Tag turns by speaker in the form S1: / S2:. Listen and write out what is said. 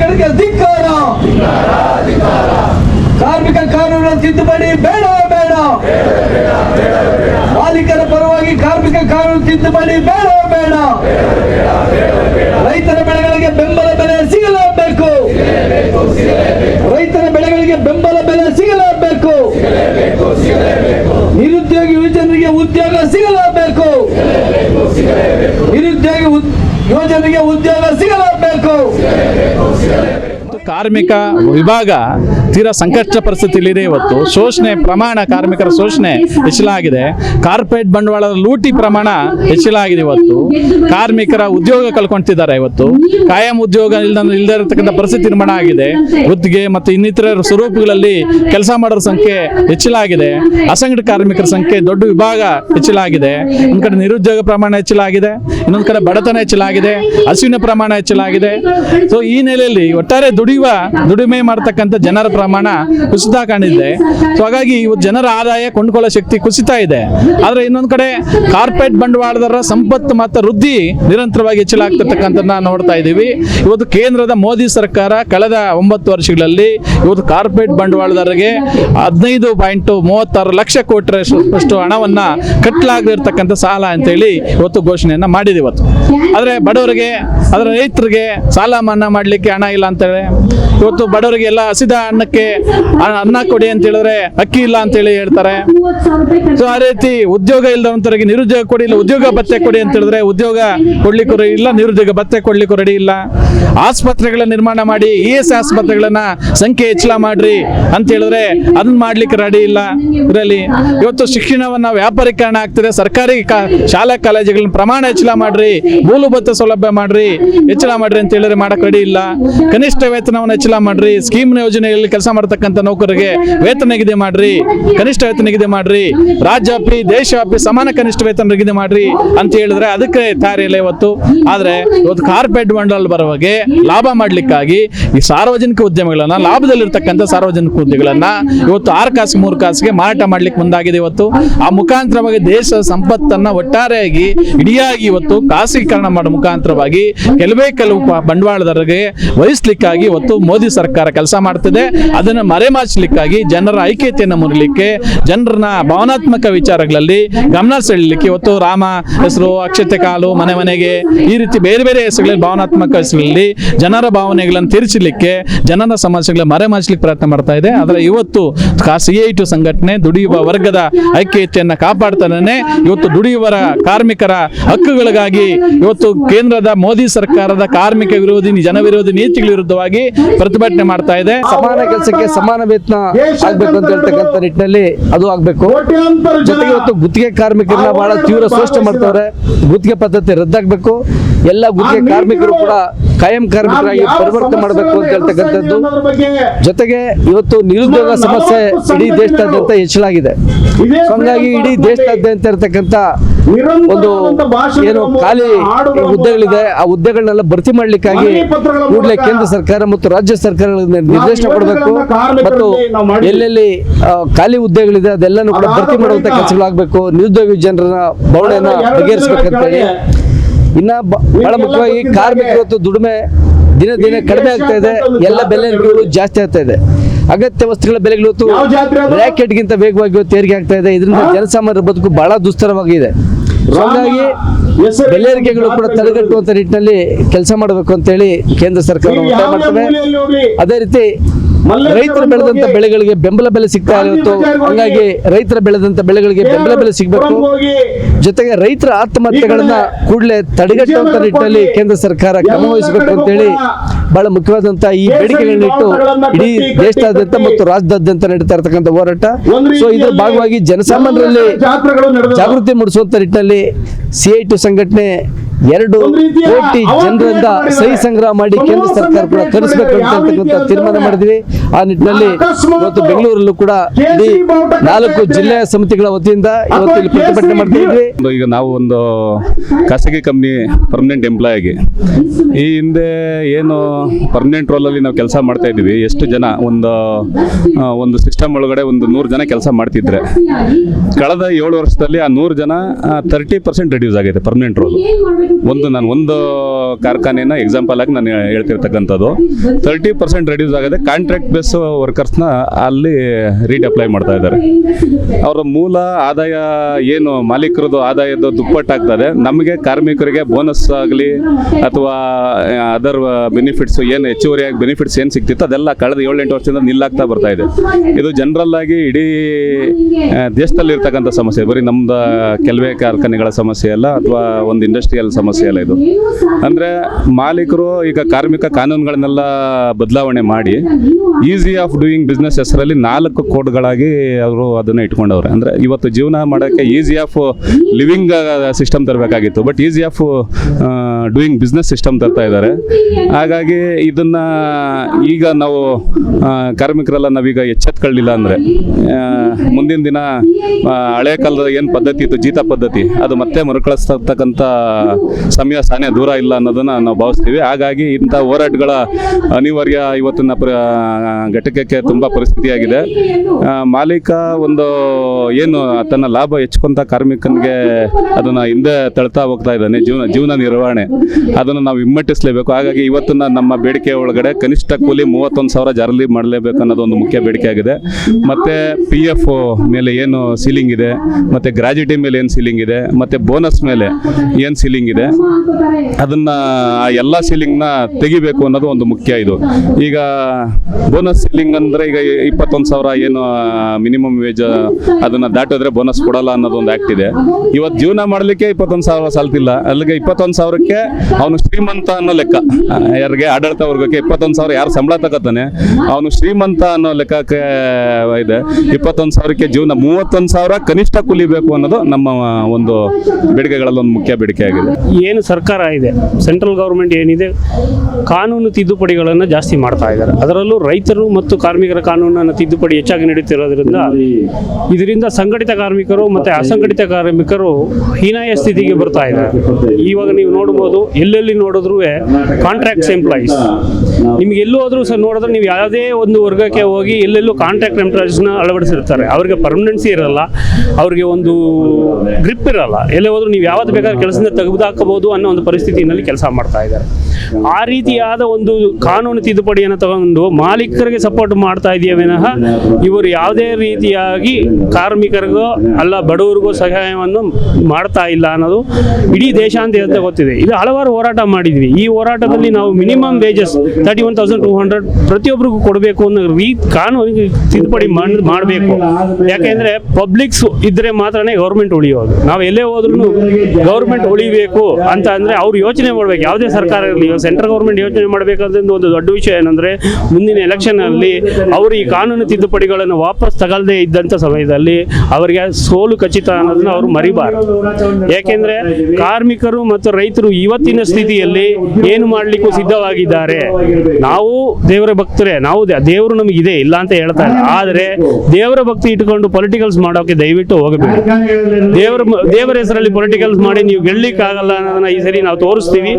S1: ಬೆಳೆಗಳಿಗೆ ಧಿಕ್ಕಾರ. ಕಾರ್ಮಿಕ ಕಾನೂನಿನ ತಿದ್ದುಪಡಿ ಬೇಡ ಬೇಡ. ಮಾಲೀಕರ ಪರವಾಗಿ ಕಾರ್ಮಿಕ ಕಾನೂನು ತಿದ್ದುಪಡಿ ಬೇಡ ಬೇಡ. ರೈತರ ಬೆಳೆಗಳಿಗೆ ಬೆಂಬಲ ಬೆಲೆ ಸಿಗಲೇಬೇಕು. ರೈತರ ಬೆಳೆಗಳಿಗೆ ಬೆಂಬಲ ಬೆಲೆ ಸಿಗಲೇಬೇಕು. ನಿರುದ್ಯೋಗಿ ಯುವಜನರಿಗೆ ಉದ್ಯೋಗ ಸಿಗಲೇಬೇಕು. ನಿರುದ್ಯೋಗಿ ಯುವಜನರಿಗೆ ಉದ್ಯೋಗ ಸಿಗಲೇಬೇಕು reconsideremos.
S2: ಕಾರ್ಮಿಕ ವಿಭಾಗ ತೀರಾ ಸಂಕಷ್ಟ ಪರಿಸ್ಥಿತಿಯಲ್ಲಿದೆ ಇವತ್ತು. ಶೋಷಣೆ, ಪ್ರಮಾಣ, ಕಾರ್ಮಿಕರ ಶೋಷಣೆ ಹೆಚ್ಚಲಾಗಿದೆ. ಕಾರ್ಪೊರೇಟ್ ಬಂಡವಾಳದ ಲೂಟಿ ಪ್ರಮಾಣ ಹೆಚ್ಚಲಾಗಿದೆ ಇವತ್ತು. ಕಾರ್ಮಿಕರ ಉದ್ಯೋಗ ಕಳ್ಕೊಂತಿದ್ದಾರೆ ಇವತ್ತು. ಕಾಯಂ ಉದ್ಯೋಗ ಇಲ್ಲದ ಇರತಕ್ಕಂಥ ಪರಿಸ್ಥಿತಿ ನಿರ್ಮಾಣ ಆಗಿದೆ. ಗುತ್ತಿಗೆ ಮತ್ತು ಇನ್ನಿತರ ಸ್ವರೂಪಗಳಲ್ಲಿ ಕೆಲಸ ಮಾಡೋರ ಸಂಖ್ಯೆ ಹೆಚ್ಚಲಾಗಿದೆ. ಅಸಂಘಟಿತ ಕಾರ್ಮಿಕರ ಸಂಖ್ಯೆ ದೊಡ್ಡ ವಿಭಾಗ ಹೆಚ್ಚಲಾಗಿದೆ. ಒಂದು ಕಡೆ ನಿರುದ್ಯೋಗ ಪ್ರಮಾಣ ಹೆಚ್ಚಲಾಗಿದೆ. ಇನ್ನೊಂದು ಕಡೆ ಬಡತನ ಹೆಚ್ಚಲಾಗಿದೆ. ಹಸಿವಿನ ಪ್ರಮಾಣ ಹೆಚ್ಚಲಾಗಿದೆ. ಸೊ ಈ ನೆಲೆಯಲ್ಲಿ ಒಟ್ಟಾರೆ ದುಡಿಯುವ ದುಡಿಮೆ ಮಾಡ್ತಕ್ಕಂಥ ಜನರ ಪ್ರಮಾಣ ಕುಸಿತ ಕಾಣಿದೆ. ಸೊ ಹಾಗಾಗಿ ಇವತ್ತು ಜನರ ಆದಾಯ ಕೊಂಡ್ಕೊಳ್ಳೋ ಶಕ್ತಿ ಕುಸಿತಾ ಇದೆ. ಆದರೆ ಇನ್ನೊಂದು ಕಡೆ ಕಾರ್ಪೊರೇಟ್ ಬಂಡವಾಳದರ ಸಂಪತ್ತು ಮತ್ತು ವೃದ್ಧಿ ನಿರಂತರವಾಗಿ ಹೆಚ್ಚಲಾಗ್ತಿರ್ತಕ್ಕಂಥದ್ದನ್ನ ನೋಡ್ತಾ ಇದ್ದೀವಿ. ಇವತ್ತು ಕೇಂದ್ರದ ಮೋದಿ ಸರ್ಕಾರ ಕಳೆದ ಒಂಬತ್ತು ವರ್ಷಗಳಲ್ಲಿ ಇವತ್ತು ಕಾರ್ಪೊರೇಟ್ ಬಂಡವಾಳದಾರರಿಗೆ ಹದಿನೈದು ಪಾಯಿಂಟ್ ಮೂವತ್ತಾರು ಲಕ್ಷ ಕೋಟಿ ಅಷ್ಟು ಹಣವನ್ನ ಕಟ್ಟಲಾಗಿರ್ತಕ್ಕಂಥ ಸಾಲ ಅಂತೇಳಿ ಇವತ್ತು ಘೋಷಣೆಯನ್ನ ಮಾಡಿದೆ ಇವತ್ತು. ಆದರೆ ಬಡವರಿಗೆ ಅದರ ರೈತರಿಗೆ ಸಾಲ ಮನ್ನಾ ಮಾಡಲಿಕ್ಕೆ ಹಣ ಇಲ್ಲ ಅಂತೇಳಿ ಇವತ್ತು ಬಡವರಿಗೆ ಎಲ್ಲ ಹಸಿದ ಅನ್ನಕ್ಕೆ ಅನ್ನ ಕೊಡಿ ಅಂತ ಹೇಳಿದ್ರೆ ಅಕ್ಕಿ ಇಲ್ಲ ಅಂತೇಳಿ ಹೇಳ್ತಾರೆ. ಸೊ ಆ ರೀತಿ ಉದ್ಯೋಗ ಇಲ್ಲದಂತವರಿಗೆ ನಿರುದ್ಯೋಗ ಕೊಡಿ ಇಲ್ಲ, ಉದ್ಯೋಗ ಭತ್ಯೆ ಕೊಡಿ ಅಂತ ಹೇಳಿದ್ರೆ ಉದ್ಯೋಗ ಕೊಡ್ಲಿಕ್ಕೂ ಇಲ್ಲ, ನಿರುದ್ಯೋಗ ಭತ್ಯೆ ಕೊಡ್ಲಿಕ್ಕೂ ರೆಡಿ ಇಲ್ಲ. ಆಸ್ಪತ್ರೆಗಳ ನಿರ್ಮಾಣ ಮಾಡಿ ಇ ಎಸ್ ಆಸ್ಪತ್ರೆಗಳನ್ನ ಸಂಖ್ಯೆ ಹೆಚ್ಚಳ ಮಾಡ್ರಿ ಅಂತ ಹೇಳಿದ್ರೆ ಅದನ್ನ ಮಾಡ್ಲಿಕ್ಕೆ ರೆಡಿ ಇಲ್ಲ. ಇದರಲ್ಲಿ ಇವತ್ತು ಶಿಕ್ಷಣವನ್ನ ವ್ಯಾಪಾರೀಕರಣ ಆಗ್ತಿದೆ, ಸರ್ಕಾರಿ ಶಾಲಾ ಕಾಲೇಜುಗಳನ್ನ ಪ್ರಮಾಣ ಹೆಚ್ಚಳ ಮಾಡ್ರಿ ಮೂಲಭೂತ ಸೌಲಭ್ಯ ಮಾಡ್ರಿ, ಹೆಚ್ಚಳ ಮಾಡ್ರಿ ಅಂತ ಹೇಳಿದ್ರೆ ಮಾಡಕ್ ರೆಡಿ ಇಲ್ಲ. ಕನಿಷ್ಠ ವೇತನವನ್ನು ಹೆಚ್ಚಳ ಮಾಡ್ರಿ. ಸ್ಕೀಮ್ ಯೋಜನೆಯಲ್ಲಿ ಕೆಲಸ ಮಾಡತಕ್ಕಂಥ ನೌಕರರಿಗೆ ವೇತನ ನಿಗದಿ ಮಾಡ್ರಿ. ಕನಿಷ್ಠ ವೇತನ ನಿಗದಿ ಮಾಡ್ರಿ. ರಾಜ್ಯವ್ಯಾಪಿ ದೇಶವ್ಯಾಪಿ ಸಮಾನ ಕನಿಷ್ಠ ವೇತನ ನಿಗದಿ ಮಾಡ್ರಿ ಅಂತ ಹೇಳಿದ್ರೆ ಅದಕ್ಕೆ ತಯಾರಿಲ್ಲ ಇವತ್ತು. ಆದ್ರೆ ಇವತ್ತು ಕಾರ್ಪೊರೇಟ್ ಮಂಡಲ್ ಬರುವಾಗೆ ಲಾಭ ಮಾಡ್ಲಿಕ್ಕಾಗಿ ಈ ಸಾರ್ವಜನಿಕ ಉದ್ಯಮಗಳನ್ನ, ಲಾಭದಲ್ಲಿರ್ತಕ್ಕಂಥ ಸಾರ್ವಜನಿಕ ಉದ್ಯಮಗಳನ್ನ ಇವತ್ತು ಆರು ಕಾಸು, ಮೂರು ಕಾಸಿಗೆ ಮಾರಾಟ ಮಾಡ್ಲಿಕ್ಕೆ ಮುಂದಾಗಿದೆ ಇವತ್ತು. ಆ ಮುಖಾಂತರವಾಗಿ ದೇಶದ ಸಂಪತ್ತನ್ನ ಒಟ್ಟಾರೆಯಾಗಿ, ಇಡಿಯಾಗಿ ಇವತ್ತು ಖಾಸಗೀಕರಣ ಮಾಡೋ ಮುಖಾಂತರವಾಗಿ ಕೆಲವೇ ಕೆಲವು ಬಂಡವಾಳದವರಿಗೆ ವಹಿಸ್ಲಿಕ್ಕಾಗಿ ಇವತ್ತು ಮೋದಿ ಸರ್ಕಾರ ಕೆಲಸ ಮಾಡ್ತಿದೆ. ಅದನ್ನು ಮರೆಮಾಚಲಿಕ್ಕಾಗಿ ಜನರ ಐಕ್ಯತೆಯನ್ನು ಮುರಲಿಕ್ಕೆ ಜನರನ್ನ ಭಾವನಾತ್ಮಕ ವಿಚಾರಗಳಲ್ಲಿ ಗಮನ ಸೆಳಲಿಕ್ಕೆ ಇವತ್ತು ರಾಮ ಹೆಸರು, ಅಕ್ಷತೆ ಕಾಲು, ಮನೆ ಮನೆಗೆ ಈ ರೀತಿ ಬೇರೆ ಬೇರೆ ಹೆಸರುಗಳಲ್ಲಿ ಭಾವನಾತ್ಮಕ ಹೆಸರುಗಳಲ್ಲಿ ಜನರ ಭಾವನೆಗಳನ್ನು ತಿರುಚಲಿಕ್ಕೆ ಜನರ ಸಮಸ್ಯೆಗಳ ಮರೆಮಾಚಲಿಕ್ಕೆ ಪ್ರಯತ್ನ ಮಾಡ್ತಾ ಇದೆ. ಆದರೆ ಇವತ್ತು ಸಿ ಐ ಟು ಸಂಘಟನೆ ದುಡಿಯುವ ವರ್ಗದ ಐಕ್ಯತೆಯನ್ನು ಕಾಪಾಡ್ತಾನೆ. ಇವತ್ತು ದುಡಿಯುವರ ಕಾರ್ಮಿಕರ ಹಕ್ಕುಗಳಿಗಾಗಿ ಇವತ್ತು ಕೇಂದ್ರದ ಮೋದಿ ಸರ್ಕಾರದ ಕಾರ್ಮಿಕ ವಿರೋಧಿ, ಜನ ವಿರೋಧಿ ನೀತಿಗಳ ವಿರುದ್ಧವಾಗಿ ಪ್ರತಿಭಟನೆ ಮಾಡ್ತಾ ಇದೆ.
S3: ಸಮಾನ ಕೆಲಸಕ್ಕೆ ಸಮಾನ ವೇತನ ಆಗ್ಬೇಕು ಅಂತ ಹೇಳ್ತಕ್ಕಂಥ ನಿಟ್ಟಿನಲ್ಲಿ ಅದು ಆಗ್ಬೇಕು. ಜೊತೆಗೆ ಇವತ್ತು ಗುತ್ತಿಗೆ ಕಾರ್ಮಿಕರನ್ನ ಬಹಳ ತೀವ್ರ ಶೋಷಣೆ ಮಾಡ್ತಾವ್ರೆ. ಗುತ್ತಿಗೆ ಪದ್ಧತಿ ರದ್ದಾಗಬೇಕು. ಎಲ್ಲ ಗುತ್ತಿಗೆ ಕಾರ್ಮಿಕರು ಕೂಡ ಕಾಯಂ ಕಾರ್ಮಿಕರಾಗಿ ಪರಿವರ್ತನೆ ಮಾಡಬೇಕು ಅಂತ ಹೇಳ್ತಕ್ಕಂಥದ್ದು. ಜೊತೆಗೆ ಇವತ್ತು ನಿರುದ್ಯೋಗ ಸಮಸ್ಯೆ ಇಡೀ ದೇಶದಾದ್ಯಂತ ಹೆಚ್ಚಲಾಗಿದೆ ಸೊ ಹಂಗಾಗಿ ಇಡೀ ದೇಶದಾದ್ಯಂತ ಇರತಕ್ಕಂಥ ಒಂದು ಏನು ಖಾಲಿ ಹುದ್ದೆಗಳಿದೆ ಆ ಹುದ್ದೆಗಳನ್ನೆಲ್ಲ ಭರ್ತಿ ಮಾಡ್ಲಿಕ್ಕಾಗಿ ಕೂಡಲೇ ಕೇಂದ್ರ ಸರ್ಕಾರ ಮತ್ತು ರಾಜ್ಯ ಸರ್ಕಾರ ನಿರ್ದೇಶನ ಕೊಡಬೇಕು. ಮತ್ತು ಎಲ್ಲೆಲ್ಲಿ ಖಾಲಿ ಹುದ್ದೆಗಳಿದೆ ಅದೆಲ್ಲನೂ ಕೂಡ ಭರ್ತಿ ಮಾಡುವಂತ ಕೆಲಸಗಳಾಗಬೇಕು. ನಿರುದ್ಯೋಗಿ ಜನರ ಬವಣೆಯನ್ನ ಬಗೆಹರಿಸಬೇಕಂತೇಳಿ ಇನ್ನ ಬ- ಬಹಳ ಮುಖ್ಯವಾಗಿ ಕಾರ್ಮಿಕರು ಇವತ್ತು ದುಡಿಮೆ ದಿನ ದಿನ ಕಡಿಮೆ ಆಗ್ತಾ ಇದೆ. ಎಲ್ಲ ಬೆಲೆಗಳು ಜಾಸ್ತಿ ಆಗ್ತಾ ಇದೆ. ಅಗತ್ಯ ವಸ್ತುಗಳ ಬೆಲೆಗಳು ಇವತ್ತು ರ್ಯಾಕೆಟ್ಗಿಂತ ವೇಗವಾಗಿ ಇವತ್ತು ಏರಿಕೆ ಆಗ್ತಾ ಇದೆ. ಇದರಿಂದ ಜನಸಾಮಾನ್ಯರ ಬದುಕು ಬಹಳ ದುಸ್ತರವಾಗಿದೆ. ಹಂಗಾಗಿ ಬೆಲೆ ಏರಿಕೆಗಳು ಕೂಡ ತಡೆಗಟ್ಟುವಂತ ನಿಟ್ಟಿನಲ್ಲಿ ಕೆಲಸ ಮಾಡಬೇಕು ಅಂತೇಳಿ ಕೇಂದ್ರ ಸರ್ಕಾರ ಒತ್ತಾಯ ಮಾಡ್ತವೆ ಅದೇ ರೀತಿ ರೈತರು ಬೆಳೆದಂತ ಬೆಳೆಗಳಿಗೆ ಬೆಂಬಲ ಬೆಲೆ ಸಿಗ್ತಾ ಇರುತ್ತೋ ಹಂಗಾಗಿ ರೈತರ ಬೆಳೆದಂತ ಬೆಳೆಗಳಿಗೆ ಬೆಂಬಲ ಬೆಲೆ ಸಿಗಬೇಕು. ಜೊತೆಗೆ ರೈತರ ಆತ್ಮಹತ್ಯೆಗಳನ್ನ ಕೂಡಲೇ ತಡೆಗಟ್ಟುವಂತ ನಿಟ್ಟಿನಲ್ಲಿ ಕೇಂದ್ರ ಸರ್ಕಾರ ಕ್ರಮ ವಹಿಸಬೇಕು ಅಂತೇಳಿ ಬಹಳ ಮುಖ್ಯವಾದಂತ ಈ ಬೇಡಿಕೆಗಳನ್ನಿಟ್ಟು ಇಡೀ ದೇಶದಾದ್ಯಂತ ಮತ್ತು ರಾಜ್ಯದಾದ್ಯಂತ ನಡೀತಾ ಇರತಕ್ಕಂತ ಹೋರಾಟ. ಸೊ ಇದರ ಭಾಗವಾಗಿ ಜನಸಾಮಾನ್ಯರಲ್ಲಿ ಜಾಗೃತಿ ಮೂಡಿಸುವಂತ ನಿಟ್ಟಿನಲ್ಲಿ ಸಿಐಟು ಸಂಘಟನೆ ಎರಡು ಕೋಟಿ ಜನರಿಂದ ಸಹಿ ಸಂಗ್ರಹ ಮಾಡಿ ಕೇಂದ್ರ ಸರ್ಕಾರ ಕೂಡ ಕರೆಸಬೇಕು ಅಂತ ಹೇಳ್ತಕ್ಕಂಥ ತೀರ್ಮಾನ ಮಾಡಿದ್ವಿ. ಆ ನಿಟ್ಟಿನಲ್ಲಿ ಇವತ್ತು ಬೆಂಗಳೂರಲ್ಲೂ ಕೂಡ ನಾಲ್ಕು ಜಿಲ್ಲೆಯ ಸಮಿತಿಗಳ ವತಿಯಿಂದ ಇವತ್ತು ಇಲ್ಲಿ ಪ್ರತಿಭಟನೆ ಮಾಡ್ತಾ ಇದ್ವಿ.
S4: ಈಗ ನಾವು ಒಂದು ಖಾಸಗಿ ಕಂಪ್ನಿ ಪರ್ಮನೆಂಟ್ ಆಗಿ. ಈ ಹಿಂದೆ ಏನು ಪರ್ಮನೆಂಟ್ ರೋಲಲ್ಲಿ ನಾವು ಕೆಲಸ ಮಾಡ್ತಾ ಇದ್ದೀವಿ. ಎಷ್ಟು ಜನ ಒಂದು ಒಂದು ಸಿಸ್ಟಮ್ ಒಳಗಡೆ ಒಂದು ನೂರು ಜನ ಕೆಲಸ ಮಾಡ್ತಿದ್ರೆ. ಕಳೆದ ಏಳು ವರ್ಷದಲ್ಲಿ ಆ ನೂರು ಜನ ತರ್ಟಿ ಪರ್ಸೆಂಟ್ ರೆಡ್ಯೂಸ್ ಆಗಿದೆ ಪರ್ಮನೆಂಟ್ ರೋಲ್ ಒಂದು ನಾನು ಒಂದು ಕಾರ್ಖಾನೆನ ಎಕ್ಸಾಂಪಲ್ ಆಗಿ ನಾನು ಹೇಳ್ತಿರ್ತಕ್ಕಂಥದ್ದು. ತರ್ಟಿ ಪರ್ಸೆಂಟ್ ರೆಡ್ಯೂಸ್ ಆಗಿದೆ. ಕಾಂಟ್ರಾಕ್ಟ್ ಬೇಸ್ ವರ್ಕರ್ಸ್ನ ಅಲ್ಲಿ ರೀಡಪ್ಲೈ ಮಾಡ್ತಾ ಇದ್ದಾರೆ. ಅವರ ಮೂಲ ಆದಾಯ ಏನು ಮಾಲೀಕರದು ಆದಾಯದ ದುಪ್ಪಟ್ಟಾಗ್ತದೆ. ನಮಗೆ ಕಾರ್ಮಿಕರಿಗೆ ಬೋನಸ್ ಆಗಲಿ ಅಥವಾ ಅದರ್ ಬೆನಿಫಿಟ್ಸ್ ಏನು ಹೆಚ್ಚುವರಿಯಾಗಿ ಬೆನಿಫಿಟ್ಸ್ ಏನು ಸಿಗ್ತಿತ್ತು ಅದೆಲ್ಲ ಕಳೆದ ಏಳೆಂಟು ವರ್ಷದಿಂದ ನಿಲ್ಲಾಗ್ತಾ ಬರ್ತಾ ಇದೆ. ಇದು ಜನರಲ್ ಆಗಿ ಇಡೀ ದೇಶದಲ್ಲಿ ಇರ್ತಕ್ಕಂಥ ಸಮಸ್ಯೆ. ಬರೀ ನಮ್ದು ಕೆಲವೇ ಕಾರ್ಖಾನೆಗಳ ಸಮಸ್ಯೆ ಅಲ್ಲ, ಅಥವಾ ಒಂದು ಇಂಡಸ್ಟ್ರಿಯಲ್ ಸಮಸ್ಯೆ ಅಲ್ಲ ಇದು. ಅಂದರೆ ಮಾಲೀಕರು ಈಗ ಕಾರ್ಮಿಕ ಕಾನೂನುಗಳನ್ನೆಲ್ಲ ಬದಲಾವಣೆ ಮಾಡಿ ಈಸಿ ಆಫ್ ಡೂಯಿಂಗ್ ಬಿಸ್ನೆಸ್ ಹೆಸರಲ್ಲಿ ನಾಲ್ಕು ಕೋಡ್ಗಳಾಗಿ ಅವರು ಅದನ್ನು ಇಟ್ಕೊಂಡವ್ರೆ. ಅಂದರೆ ಇವತ್ತು ಜೀವನ ಮಾಡೋಕ್ಕೆ easy of living system ತರಬೇಕಾಗಿತ್ತು. But ease of doing business system ತರ್ತಾ ಇದ್ದಾರೆ. ಹಾಗಾಗಿ ಇದನ್ನ ಈಗ ನಾವು ಕಾರ್ಮಿಕರೆಲ್ಲ ನಾವೀಗ ಎಚ್ಚೆತ್ಕೊಳ್ಳಿಲ್ಲ ಅಂದರೆ ಮುಂದಿನ ದಿನ ಹಳೆ ಕಾಲದ ಏನು ಪದ್ಧತಿ ಇತ್ತು, ಜೀತ ಪದ್ಧತಿ, ಅದು ಮತ್ತೆ ಮರುಕಳಿಸ್ತಕ್ಕಂಥ ಸಮಯ ಸಾನೆ ದೂರ ಇಲ್ಲ ಅನ್ನೋದನ್ನ ನಾವು ಭಾವಿಸ್ತೀವಿ. ಹಾಗಾಗಿ ಇಂಥ ಹೋರಾಟಗಳ ಅನಿವಾರ್ಯ ಇವತ್ತಿನ ಪ್ರ ಘಟಕಕ್ಕೆ ತುಂಬ ಪರಿಸ್ಥಿತಿಯಾಗಿದೆ. ಮಾಲೀಕ ಒಂದು ಏನು ತನ್ನ ಲಾಭ ಹೆಚ್ಚುಕೊಂತ ಕಾರ್ಮಿಕನಿಗೆ ಅದನ್ನ ಹಿಂದೆ ತಳ್ತಾ ಹೋಗ್ತಾ ಇದ್ದಾನೆ. ಜೀವನ ಜೀವನ ನಿರ್ವಹಣೆ. ಅದನ್ನು ನಾವು ಹಿಮ್ಮೆಟ್ಟಿಸಲೇಬೇಕು. ಹಾಗಾಗಿ ಇವತ್ತಿನ ನಮ್ಮ ಬೇಡಿಕೆ ಒಳಗಡೆ ಕನಿಷ್ಠ ಕೂಲಿ ಮೂವತ್ತೊಂದು ಸಾವಿರ ಜಾರಲ್ಲಿ ಮಾಡಲೇಬೇಕು ಅನ್ನೋದು ಒಂದು ಮುಖ್ಯ ಬೇಡಿಕೆ ಆಗಿದೆ. ಮತ್ತೆ ಪಿ ಎಫ್ ಮೇಲೆ ಏನು ಸೀಲಿಂಗ್ ಇದೆ, ಮತ್ತೆ ಗ್ರಾಜ್ಯುಟಿ ಮೇಲೆ ಏನು ಸೀಲಿಂಗ್ ಇದೆ, ಮತ್ತೆ ಬೋನಸ್ ಮೇಲೆ ಏನು ಸೀಲಿಂಗ್ ಇದೆ ಅದನ್ನ ಆ ಎಲ್ಲ ಸೀಲಿಂಗ್ನ ತೆಗಿಬೇಕು ಅನ್ನೋದು ಒಂದು ಮುಖ್ಯ ಇದು. ಈಗ ಬೋನಸ್ ಸೀಲಿಂಗ್ ಅಂದ್ರೆ ಈಗ ಇಪ್ಪತ್ತೊಂದು ಸಾವಿರ ಏನು ಮಿನಿಮಮ್ ವೇಜ್ ಅದನ್ನ ದಾಟಿದ್ರೆ ಬೋನಸ್ ಕೊಡಲ್ಲ ಅನ್ನೋದು ಒಂದು ಆಕ್ಟ್ ಇದೆ. ಇವತ್ತು ಜೀವನ ಮಾಡಲಿಕ್ಕೆ ಇಪ್ಪತ್ತೊಂದು ಸಾವಿರ ಸಾಲ್ತಿಲ್ಲ. ಅಲ್ಲಿಗೆ ಇಪ್ಪತ್ತೊಂದು ಸಾವಿರಕ್ಕೆ ಅವನು ಶ್ರೀಮಂತ ಅನ್ನೋ ಲೆಕ್ಕ. ಯಾರಿಗೆ ಆಡಳಿತ ವರ್ಗಕ್ಕೆ ಇಪ್ಪತ್ತೊಂದು ಸಾವಿರ ಯಾರು ಸಂಬಳ ತಗೋತಾನೆ, ಅವನು ಶ್ರೀಮಂತ ಅನ್ನೋ ಲೆಕ್ಕಕ್ಕೆ ಇದೆ. ಇಪ್ಪತ್ತೊಂದು ಸಾವಿರಕ್ಕೆ ಜೀವನ, ಮೂವತ್ತೊಂದು ಸಾವಿರ ಕನಿಷ್ಠ ಕುಲಿಬೇಕು ಅನ್ನೋದು ನಮ್ಮ ಒಂದು ಬೇಡಿಕೆಗಳಲ್ಲಿ ಒಂದು ಮುಖ್ಯ ಬೇಡಿಕೆ ಆಗಿದೆ
S5: ಏನು ಸರ್ಕಾರ ಇದೆ ಸೆಂಟ್ರಲ್ ಗೌರ್ಮೆಂಟ್ ಏನಿದೆ, ಕಾನೂನು ತಿದ್ದುಪಡಿಗಳನ್ನು ಜಾಸ್ತಿ ಮಾಡ್ತಾ ಇದ್ದಾರೆ. ಅದರಲ್ಲೂ ರೈತರು ಮತ್ತು ಕಾರ್ಮಿಕರ ಕಾನೂನನ್ನು ತಿದ್ದುಪಡಿ ಹೆಚ್ಚಾಗಿ ನಡೀತಿರೋದ್ರಿಂದ ಇದರಿಂದ ಸಂಘಟಿತ ಕಾರ್ಮಿಕರು ಮತ್ತು ಅಸಂಘಟಿತ ಕಾರ್ಮಿಕರು ಹೀನಾಯ ಸ್ಥಿತಿಗೆ ಬರ್ತಾ ಇದ್ದಾರೆ. ಇವಾಗ ನೀವು ನೋಡ್ಬೋದು, ಎಲ್ಲೆಲ್ಲಿ ನೋಡಿದ್ರು ಕಾಂಟ್ರಾಕ್ಟ್ಸ್ ಎಂಪ್ಲಾಯೀಸ್ ನಿಮ್ಗೆ ಎಲ್ಲೂ ಹೋದ್ರೂ ಸಹ ನೋಡಿದ್ರೆ ನೀವು ಯಾವುದೇ ಒಂದು ವರ್ಗಕ್ಕೆ ಹೋಗಿ ಎಲ್ಲೆಲ್ಲೂ ಕಾಂಟ್ರಾಕ್ಟ್ ಎಂಪ್ಲಾಯೀಸ್ನ ಅಳವಡಿಸಿರ್ತಾರೆ. ಅವ್ರಿಗೆ ಪರ್ಮನೆನ್ಸಿ ಇರಲ್ಲ, ಅವ್ರಿಗೆ ಒಂದು ಗ್ರಿಪ್ ಇರಲ್ಲ. ಎಲ್ಲೇ ಹೋದ್ರೂ ನೀವು ಯಾವತ್ತು ಬೇಕಾದ್ರೆ ಕೆಲಸದಿಂದ ತೆಗೆದುಹಾಕಬಹುದು ಅನ್ನೋ ಒಂದು ಪರಿಸ್ಥಿತಿಯಲ್ಲಿ ಕೆಲಸ ಮಾಡ್ತಾ ಇದ್ದಾರೆ. ಆ ರೀತಿಯಾದ ಒಂದು ಕಾನೂನು ತಿದ್ದುಪಡಿಯನ್ನು ತಗೊಂಡು ಮಾಲೀಕರಿಗೆ ಸಪೋರ್ಟ್ ಮಾಡ್ತಾ ವಿನಃ ಇವರು ಯಾವುದೇ ರೀತಿಯಾಗಿ ಕಾರ್ಮಿಕರಿಗೂ ಅಲ್ಲ ಬಡವರಿಗೂ ಸಹಾಯವನ್ನು ಮಾಡ್ತಾ ಇಲ್ಲ ಅನ್ನೋದು ಇಡೀ ದೇಶಾಂತ್ಯದ ಗೊತ್ತಿದೆ. ಇದು ಹಲವಾರು ಹೋರಾಟ ಮಾಡಿದ್ವಿ. ಈ ಹೋರಾಟದಲ್ಲಿ ನಾವು minimum wages thirty one thousand two hundred ಪ್ರತಿಯೊಬ್ಬರಿಗೂ ಕೊಡಬೇಕು ಅನ್ನೋ ರೀ ಕಾನೂನು ತಿದ್ದುಪಡಿ ಮಾಡಬೇಕು. ಯಾಕೆಂದ್ರೆ ಪಬ್ಲಿಕ್ಸ್ ಇದ್ರೆ ಮಾತ್ರನೇ ಗೌರ್ಮೆಂಟ್ ಉಳಿಯೋದು. ನಾವು ಎಲ್ಲೇ ಹೋದ್ರೂ ಗೌರ್ಮೆಂಟ್ ಉಳಿಬೇಕು ಅಂತ ಅಂದ್ರೆ ಅವ್ರು ಯೋಚನೆ ಮಾಡ್ಬೇಕು. ಯಾವುದೇ ಸರ್ಕಾರ ಇರಲಿ ಸೆಂಟ್ರಲ್ ಗೌರ್ಮೆಂಟ್ ಯೋಚನೆ ಮಾಡಬೇಕಾದ್ರಿಂದ ಒಂದು ದೊಡ್ಡ ವಿಷಯ ಏನಂದ್ರೆ ಮುಂದಿನ ಎಲೆಕ್ಷನ್ ಅಲ್ಲಿ ಅವರು ಈ ಕಾನೂನು ತಿದ್ದುಪಡಿಗಳನ್ನು ವಾಪಸ್ ತಗೊಳ್ಳದೆ ಇದ್ದಂತ ಸಮಯದಲ್ಲಿ ಅವರಿಗೆ ಸೋಲು ಖಚಿತ ಅನ್ನೋದನ್ನ ಅವರು ಮರಿಬಾರದು. ಯಾಕೆಂದ್ರೆ ಕಾರ್ಮಿಕರು ಮತ್ತು ರೈತರು ಇವತ್ತಿನ ಸ್ಥಿತಿಯಲ್ಲಿ ಏನು ಮಾಡ್ಲಿಕ್ಕೂ ಸಿದ್ಧವಾಗಿದ್ದಾರೆ. ನಾವು ದೇವರ ಭಕ್ತರೇ, ನಾವು ದೇವರು ನಮಗಿದೆ ಇಲ್ಲ ಅಂತ ಹೇಳ್ತಾರೆ ಆದ್ರೆ ಆದರೆ ದೇವರ ಭಕ್ತಿ ಇಟ್ಕೊಂಡು ಪೊಲಿಟಿಕಲ್ಸ್ ಮಾಡೋಕೆ ದಯವಿಟ್ಟು ಹೋಗಬೇಕು ದೇವರ ದೇವರ ಹೆಸರಲ್ಲಿ ಪೊಲಿಟಿಕಲ್ಸ್ ಮಾಡಿ ನೀವು ಗೆಲ್ಲಿಕ್ಕಾಗಲ್ಲ ಅನ್ನೋದನ್ನ ಈ ಸರಿ ನಾವು ತೋರಿಸ್ತೀವಿ.